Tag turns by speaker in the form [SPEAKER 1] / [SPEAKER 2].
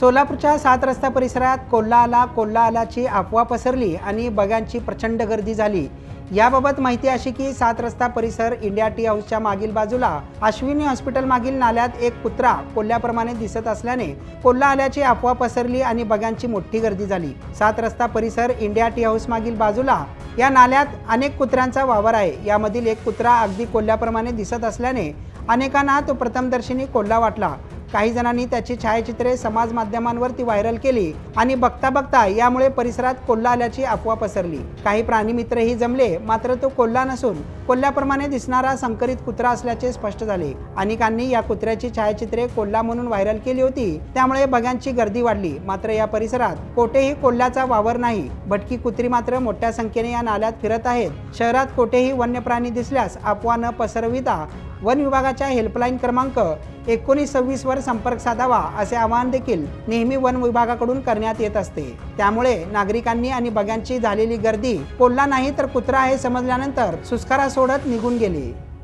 [SPEAKER 1] सोलापूरच्या सात रस्ता परिसरात कोल्हा आला कोल्हा आलाची अफवा पसरली आणि बगांची प्रचंड गर्दी झाली. याबाबत माहिती अशी की सात रस्ता परिसर इंडिया टी हाऊसच्या मागील बाजूला अश्विनी हॉस्पिटल मागील नाल्यात एक कुत्रा कोल्ह्याप्रमाणे दिसत असल्याने कोल्हा आल्याची अफवा पसरली आणि बगांची मोठी गर्दी झाली. सात रस्ता परिसर इंडिया टी हाऊस मागील बाजूला या नाल्यात अनेक कुत्र्यांचा वावर आहे. यामधील एक कुत्रा अगदी कोल्ह्याप्रमाणे दिसत असल्याने अनेकांना तो प्रथमदर्शनी कोल्हा वाटला. काही जणांनी त्याची छायाचित्रे समाज माध्यमांवरती व्हायरल केली आणि बघता बघता यामुळे परिसरात कोल्हा आल्याची अफवा पसरली. काही प्राणीमित्रही जमले मात्र तो कोल्हा नसून कोल्ह्याप्रमाणे दिसणारा संकरित कुत्रा असल्याचे स्पष्ट झाले. अनेकांनी या कुत्र्याची छायाचित्रे कोल्हा म्हणून व्हायरल केली होती. त्यामुळे बघ्यांची गर्दी वाढली. मात्र या परिसरात कोठेही कोल्ह्याचा वावर नाही. भटकी कुत्री मात्र मोठ्या संख्येने या नाल्यात फिरत आहेत. शहरात कोठेही वन्य प्राणी दिसल्यास अफवा न पसरविता वन विभागाच्या हेल्पलाईन क्रमांक एकोणीस सव्वीस वर संपर्क साधावा असे आवाहन देखील नेहमी वन विभागाकडून करण्यात येत असते. त्यामुळे नागरिकांनी आणि बग्यांची झालेली गर्दी कोल्हा नाही तर कुत्रा आहे समजल्यानंतर सुस्कारा सोडत निघून गेले.